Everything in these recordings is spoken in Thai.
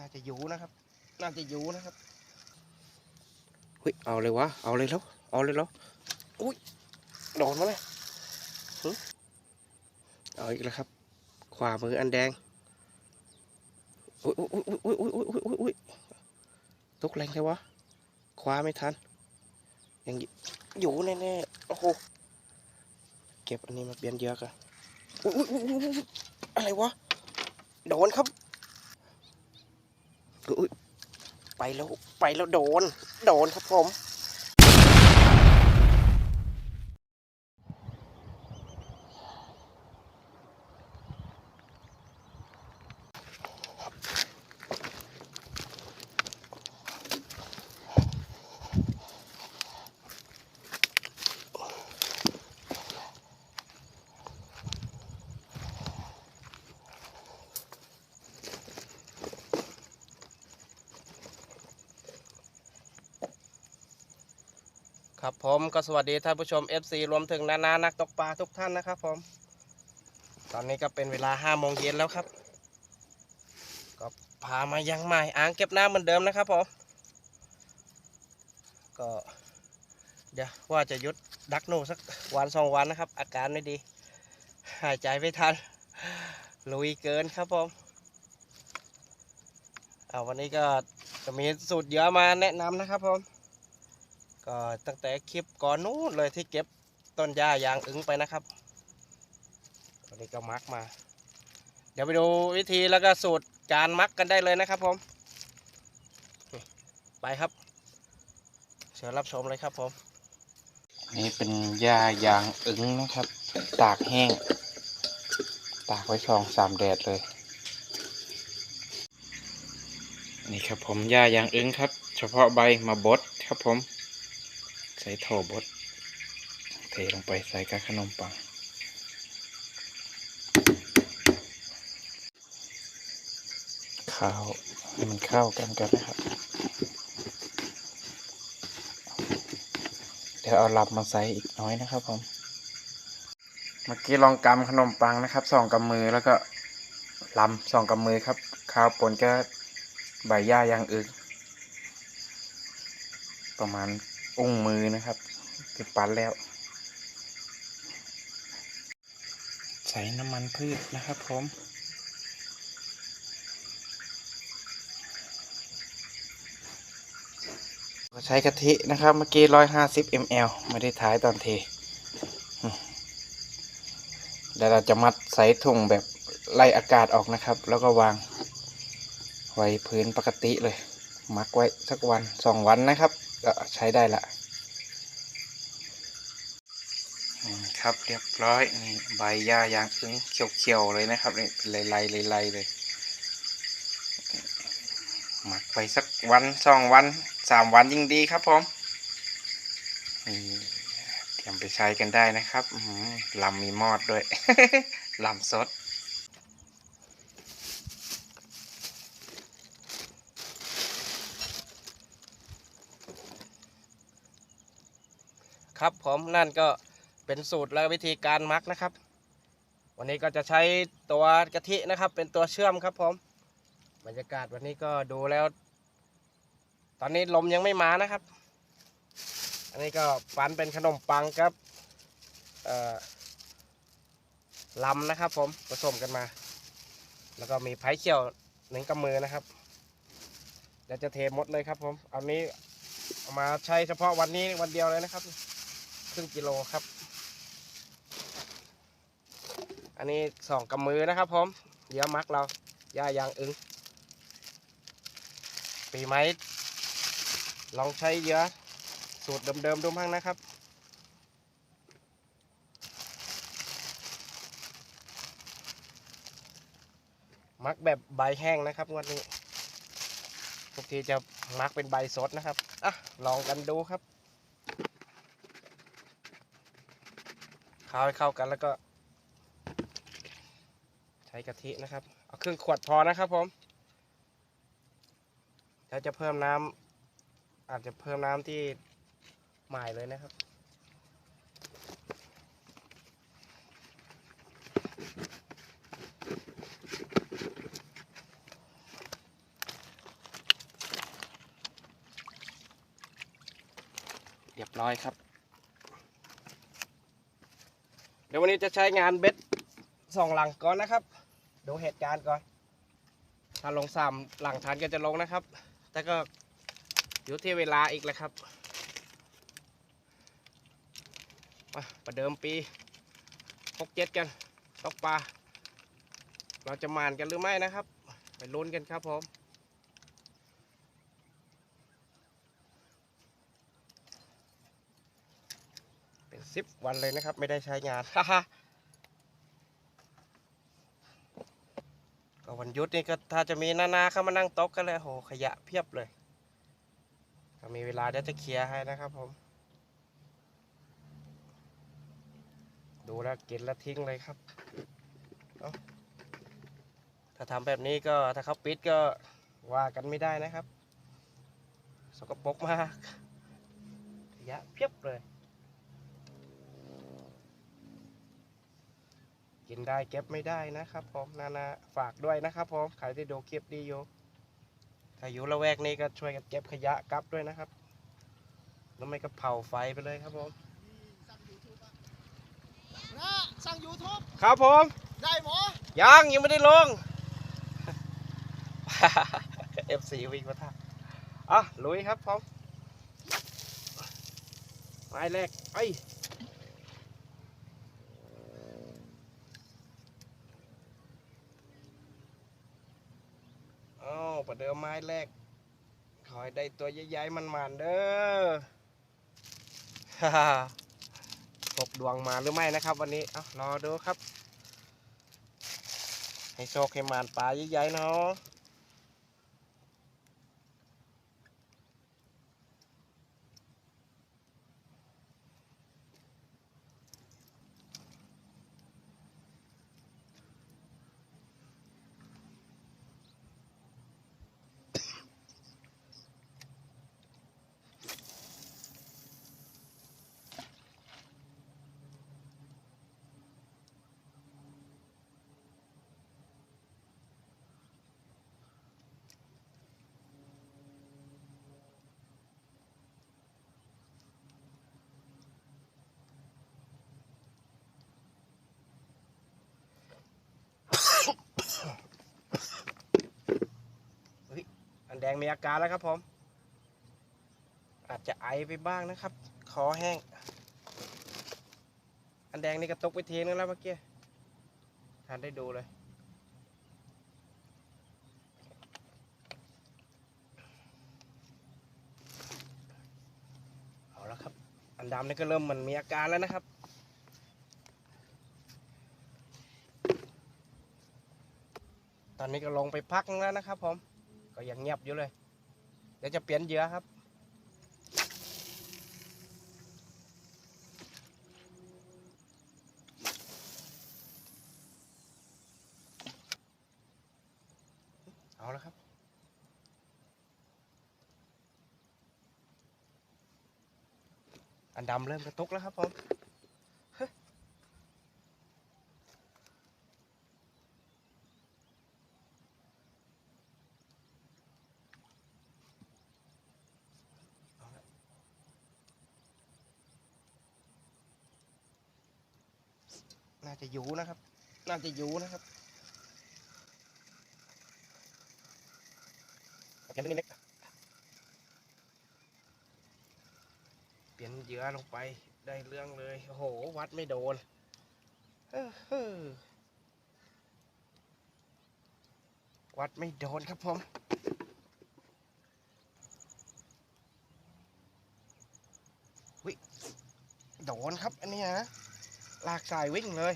น่าจะอยู่นะครับ น่าจะอยู่นะครับเฮ้ยเอาเลยวะเอาเลยแล้วเอาเลยแล้วอุ้ยโดนมาเลยเอาอีกแล้วครับ ขวามืออันแดงอุ้ยอุ้ยอุ้ยอุ้ยอุ้ยตกแรงใช่วะคว้าไม่ทันยังอยู่แน่ๆโอ้โหเก็บอันนี้มาเปลี่ยนเยอะกันอุ้ยอุ้ยอุ้ยอะไรวะโดนครับ ไปแล้วไปแล้วโดน โดนครับผม ก็สวัสดีท่านผู้ชม FC รวมถึงนานานักตกปลาทุกท่านนะครับผม ตอนนี้ก็เป็นเวลา5โมงเย็นแล้วครับ ก็พามายังใหม่อ่างเก็บน้ำเหมือนเดิมนะครับผม ก็เดี๋ยวว่าจะยุดดักหนูสักวันสองวันนะครับ อาการไม่ดี หายใจไม่ทัน ลุยเกินครับผมเอาวันนี้ก็จะมีสูตรเยอะมาแนะนำนะครับผม ก็ตั้งแต่คลิปก่อนนู้นเลยที่เก็บต้นหญ้ายางอึ้งไปนะครับวันนี้ก็มักมา เดี๋ยวไปดูวิธีแล้วก็สูตรการมักกันได้เลยนะครับผมไปครับ เชิญรับชมเลยครับผม นี่เป็นหญ้ายางอึ้งนะครับ ตากแห้ง ตากไว้สองสามแดดเลย นี่ครับผมหญ้ายางอึ้งครับ เฉพาะใบมาบดครับผม ใส่โถบดเทลงไปใส่กับขนมปัง ข้าวให้มันเข้ากันกันนะครับ เดี๋ยวเอาลับมาใส่อีกน้อยนะครับผม เมื่อกี้ลองกำขนมปังนะครับสองกำมือแล้วก็ลำสองกำมือครับ ข้าวปนก็ใบหญ้าอย่างอื่นประมาณ องมือนะครับติดปันแล้ว ใส่น้ำมันพืชนะครับผมก็ใช้กะทินะครับ เมื่อกี้ร้อยห้าสิบมลไม่ได้ท้ายตอนเทอืมเดี๋ยวเราจะมัดใส่ถุงแบบไล่อากาศออกนะครับ แล้วก็วางไว้พื้นปกติเลย มักไว้สักวันสองวันนะครับ ก็ใช้ได้ละครับเรียบร้อยนี่ใบหญ้ายางอึ้งเขียวๆเลยนะครับนี่เป็นลายๆลายๆเลยหมักไปสักวันสองวันสามวันยิ่งดีครับผมนี่เตรียมไปใช้กันได้นะครับลำมีมอดด้วยลำสด ครับผมนั่นก็เป็นสูตรและวิธีการมักนะครับ วันนี้ก็จะใช้ตัวกะทินะครับ เป็นตัวเชื่อมครับผมบรรยากาศวันนี้ก็ดูแล้ว ตอนนี้ลมยังไม่มานะครับ อันนี้ก็ปั้นเป็นขนมปังครับลำนะครับ ผมผสมกันมา แล้วก็มีไผ่เขียวหนึ่งกำมือนะครับเดี๋ยวจะเทหมดเลยครับผม เอานี้มาใช้เฉพาะวันนี้วันเดียวเลยนะครับ ครึ่งกิโลครับ อันนี้สองกำมือนะครับผมเดี๋ยวมักเราย่ายางอึงปีไม้ลองใช้เยอะสูตรเดิมๆดูมั่งนะครับ มักแบบใบแห้งนะครับวันนี้ทุกทีจะมักเป็นใบสดนะครับ อะ ลองกันดูครับ ข้าวให้เข้ากันแล้วก็ ใช้กะทินะครับ เอาครึ่งขวดพอนะครับผมถ้วจะเพิ่มน้ำอาจจะเพิ่มน้ำที่ใหม่เลยนะครับเรียบร้อยครับ เดี๋ยววันนี้จะใช้งานเบ็ดสองหลังก่อนนะครับ ดูเหตุการณ์ก่อน ถ้าลงสามหลังทันก็จะลงนะครับ แต่ก็อยู่ที่เวลาอีกแหละครับมาประเดิมปีหกเจ็ดกันตกปลาเราจะมานกันหรือไม่นะครับ ไปลุ้นกันครับผม เป็น สิบวันเลยนะครับ ไม่ได้ใช้งานฮ่าก็วันยุดนี่ก็ถ้าจะมีนานาเข้ามานั่งโต๊ะกันเลยโหขยะเพียบเลยถ้ามีเวลาเดี๋ยวจะเคลียร์ให้นะครับผม ดูแล้วกินแล้วทิ้งเลยครับ ถ้าทำแบบนี้ก็ถ้าเขาปิดก็ว่ากันไม่ได้นะครับ สกปรกมากขยะเพียบเลย กินได้เก็บไม่ได้นะครับผมนานาฝากด้วยนะครับผมใครที่ดูคลิปดีอยู่ถ้าอยู่ละแวกนี้ก็ช่วยกันเก็บขยะกลับด้วยนะครับแล้วไม่ก็เผาไฟไปเลยครับผมนะสั่งยูทูบครับผมได้หมอยังยังไม่ได้ลง FC วิ่งมาทักอะลุยครับผมไม้แรกไอ้ยอ้าว ประเดิมไม้แรก ขอให้ได้ตัวใหญ่ๆมันๆเด้อฮ่าตกดวงมาหรือไม่นะครับ วันนี้ เอารอดูครับ ให้โชคให้มานปลาใหญ่ๆเนาะ แดงมีอาการแล้วครับผม อาจจะไอไปบ้างนะครับ คอแห้ง อันแดงนี่กระตุกไปเทีนึงแล้วเมื่อกี้ทานได้ดูเลยเอาละครับ อันดำนี่ก็เริ่มมันมีอาการแล้วนะครับตอนนี้ก็ลงไปพักแล้วนะครับผม ก็ยังเงียบอยู่เลย เดี๋ยวจะเปลี่ยนเหยื่อครับ เอาแล้วครับ อันดำเริ่มกระตุกแล้วครับผม จะอยู่นะครับ น่าจะอยู่นะครับเอาแค่นี้เล็กเปลี่ยนเหยื่อลงไปได้เรื่องเลย โอ้โห วัดไม่โดนวัดไม่โดนครับผมวิโดนครับ อันนี้ฮะ ลากสายวิ่งเลย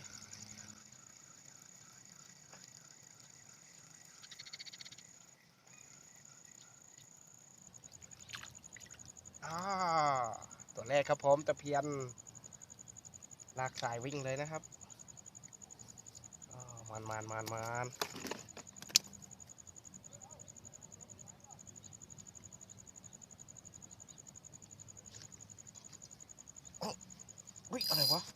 อ่าตัวแรกครับผมตะเพียน ลากสายวิ่งเลยนะครับมันมันมันมันอุ้ยอะไรวะ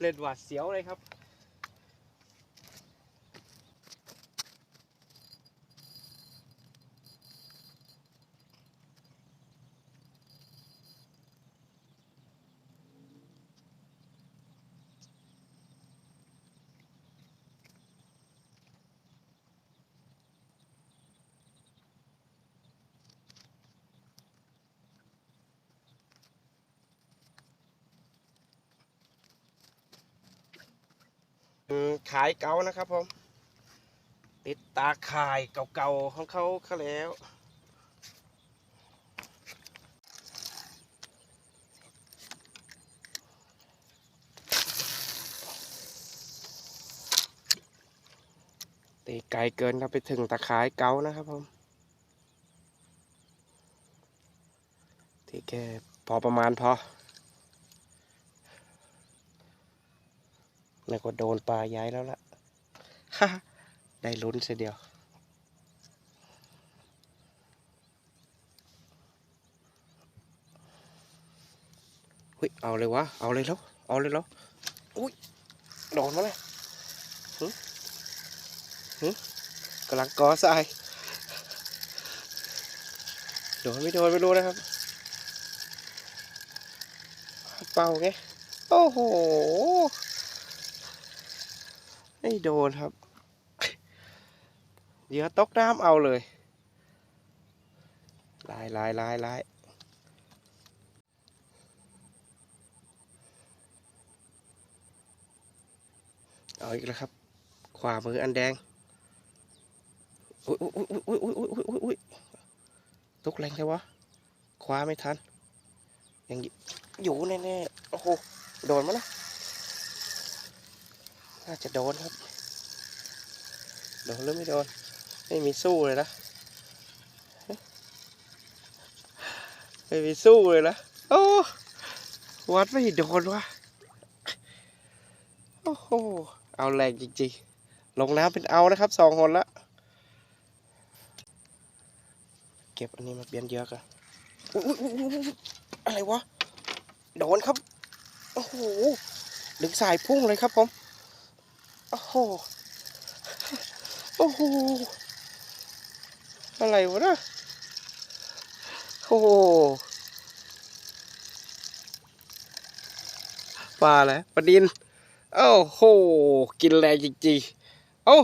เล่นหวาดเสียวเลยครับ ขายเก่านะครับผม ติดตาข่ายเก่าๆของเขาเขาแล้วตีไกลเกินครับไปถึงตาข่ายเก่านะครับผมตีแค่พอประมาณพอ แล้วก็โดนปลาย้ายแล้วล่ะได้ลุ้นเสียเดียวเฮ้ย เอาเลยวะ เอาเลยแล้ว เอาเลยแล้ว อุ้ย โดนมาเลยหึหึกำลังกอทราย โดนไม่โดนไม่รู้นะครับ เป่าไง โอ้โห ไม่โดนครับเหยื่อตกน้ำเอาเลย ลายลายลายลายเอาอีกแล้วครับ ขวามืออันแดง อุ้ยอุ้ยอุ้ยอุ้ยอุ้ยอุ้ยอุ้ยอุ้ยตกแรงใช่วะคว้าไม่ทัน ยังอยู่อยู่แน่ๆโอ้โห โดนมั้ยนะ น่าจะโดนครับ โดนหรือไม่โดน ไม่มีสู้เลยนะ ไม่มีสู้เลยนะ โอ้วัดไม่โดนวะโอ้โห เอาแรงจริงๆ ลงน้ำเป็นเอานะครับสองคนละเก็บอันนี้มาเปลี่ยนเยอะกันอุ๊ยอุ๊ยอุ๊ยอุ๊ยอุ๊ยอะไรวะ โดนครับ โอ้โห ดึงสายพุ่งเลยครับผม โอ้โห โอ้โห อะไรวะนะโอ้โห ปลาอะไรปลาดิน โอ้โห กินแรงจริงๆ โอ้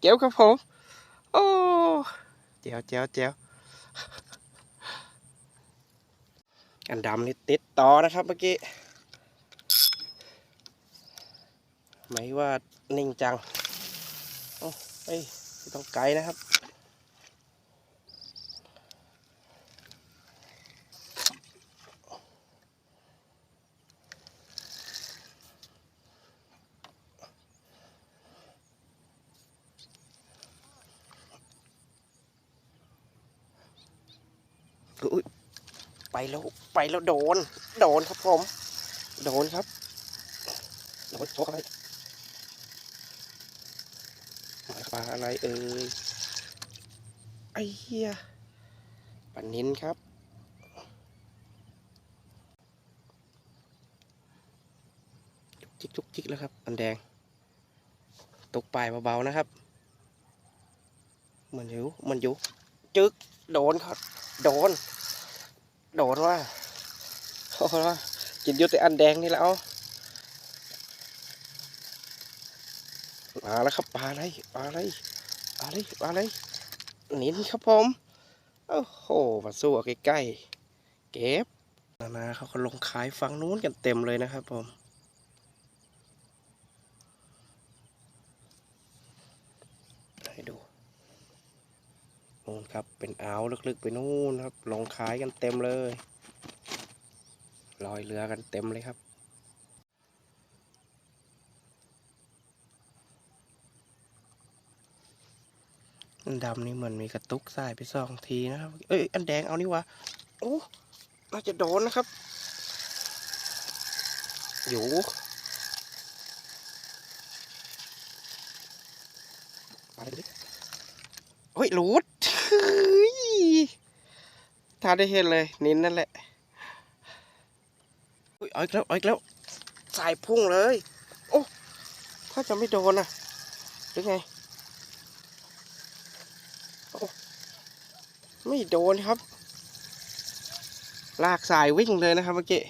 เจ๋วครับผม โอ้เจ๋วเจ๋วเจ๋วอันดำนี่ติดต่อนะครับเมื่อกี้ ไม่ว่านิ่งจังโอ้เอ้ยต้องไกลนะครับอุ๊ยไปแล้วไปแล้วโดน โดนครับผม โดนครับ โดนชกอะไรหมายป ลาอะไรเอ่ยไอ้เหี้ยปลานินครับจุกจิกจุกจิกแล้วครับ อันแดง ตกปลายเบาๆนะครับมันอยู่มันอยู่จึกโดนครับ โดน โดนว่าโอ้ว่ากินอยุติอันแดงนี่แล้ว มาแล้วครับปลาอะไรปลาอะไรปลาอะไรปลาอะไรนินครับผมโอ้โหมาสู้ใกล้ๆเก็บนานาเขาก็ลงขายฝั่งนู้นกันเต็มเลยนะครับผมให้ดูนู่นครับเป็นอ่าวลึกๆไปนู่นครับลงขายกันเต็มเลยลอยเรือกันเต็มเลยครับ อันดำนี่เหมือนมีกระตุกสายไปสองทีนะครับ เอ้ย อันแดงเอานี่วะ โอ้น่าจะโดนนะครับ อยู่ ไปดิเฮ้ยหลุดเฮ้ยถ้าได้เห็นเลย นินนั่นแหละเฮ้ยอาอีกแล้วอาอีกแล้วสายพุ่งเลย โอ้เขาจะไม่โดนนะหรือไงโอ้ ไม่โดนครับ ลากสายวิ่งเลยนะครับเมื่อกี้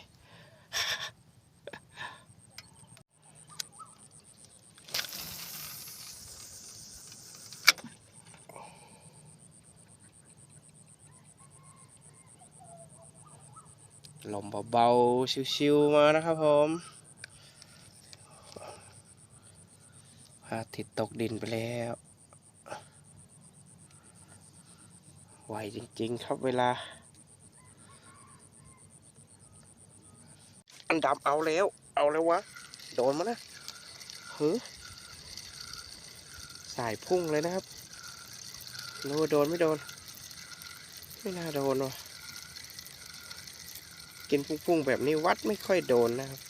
ลมเบาๆ ชิวๆ มานะครับผมพระอาทิตย์ตกดินไปแล้ว ไหวจริงๆครับเวลา อันดับเอาแล้ว เอาแล้ววะ โดนมานะเฮ้ยสายพุ่งเลยนะครับรู้ว่าโดนไม่โดน ไม่น่าโดนวะกินพุ่งๆแบบนี้วัดไม่ค่อยโดนนะครับ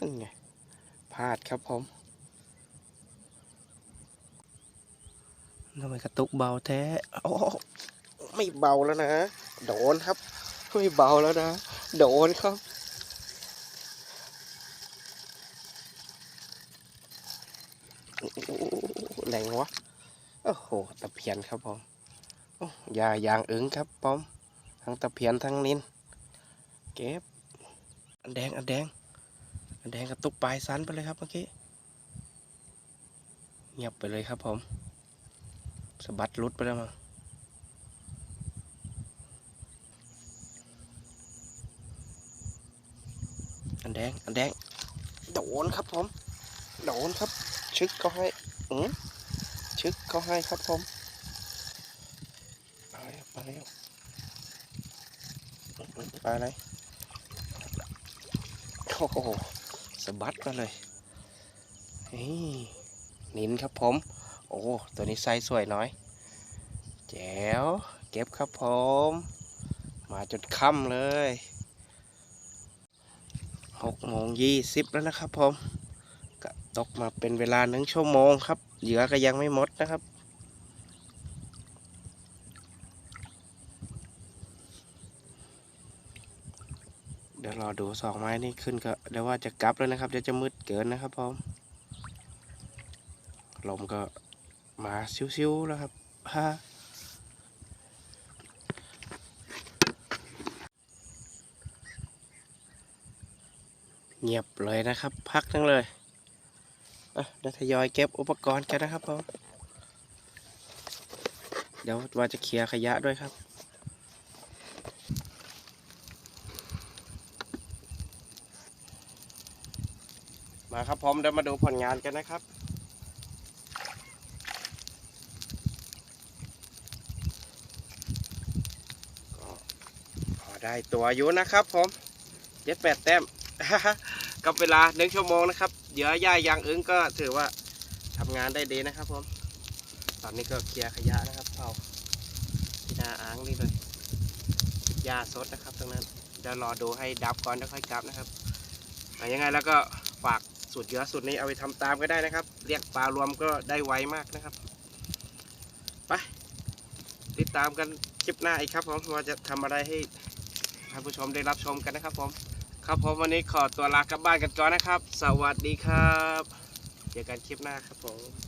นั่นไงาดครับผมทำไมกระตุกเบาแท้โอ้ไม่เบาแล้วนะ โดนครับ ไม่เบาแล้วนะ โดนครับโอ้โหแรงวะ โอ้โห ตะเพียนครับผมโอ้ยาอย่างอึงครับผมทั้งตะเพียนทั้งนิน เก็บ อันแดง อันแดงอัน แดงกระตุกปลายสันไปเลยครับเมื่อกี้ เงียบไปเลยครับผม สะบัดลุดไปแล้วมั้งอันแดง อันแดง โดนครับผม โดนครับ ชึกก็ให้อืมชึกเขาให้ครับผมไปแล้วไปแล้วไปอะไรโอ้โหะบัดมาเลยนี่นินครับผม โอ้ ตัวนี้ไซส์สวยน้อย แจ๋ว เก็บครับผม มาจนค่ำเลยหกโมงยี่สิบแล้วนะครับผม ก็ตกมาเป็นเวลาหนึ่งชั่วโมงครับ เหยื่อก็ยังไม่หมดนะครับ เดูสองไม้นี่ขึ้นก็เดี๋ยวว่าจะกลับแล้วนะครับเดี๋ยวจะมืดเกินนะครับผมลมก็มาซิวๆแล้วครับฮ่าเงียบเลยนะครับ พักทั้งเลยเดี๋ยวทยอยเก็บอุปกรณ์กันนะครับผมเดี๋ยวว่าจะเคลียร์ขยะด้วยครับ มาครับผมเดี๋ยวมาดูผลงานกันนะครับ ก็พอได้ตัวอยู่นะครับผมเจ็ดแปดแต้มกับเวลาหนึ่งชั่วโมงนะครับเหยื่อย่ายางอึ้งก็ถือว่าทำงานได้ดีนะครับผม ตอนนี้ก็เคลียร์ขยะนะครับเอาที่หน้าอ่างนี่เลยหญ้าสดนะครับตรงนั้นเดี๋ยวรอดูให้ดับก่อนแล้วค่อยกลับนะครับอะยังไงแล้วก็ฝาก สูตรเยอะสูตรนี้เอาไปทำตามก็ได้นะครับ เรียกปลารวมก็ได้ไวมากนะครับไปติดตามกันคลิปหน้าอีกครับผมว่าจะทำอะไรให้ท่านผู้ชมได้รับชมกันนะครับผมครับผมวันนี้ขอตัวลากลับบ้านกันก่อนนะครับ สวัสดีครับ เจอกันคลิปหน้าครับผม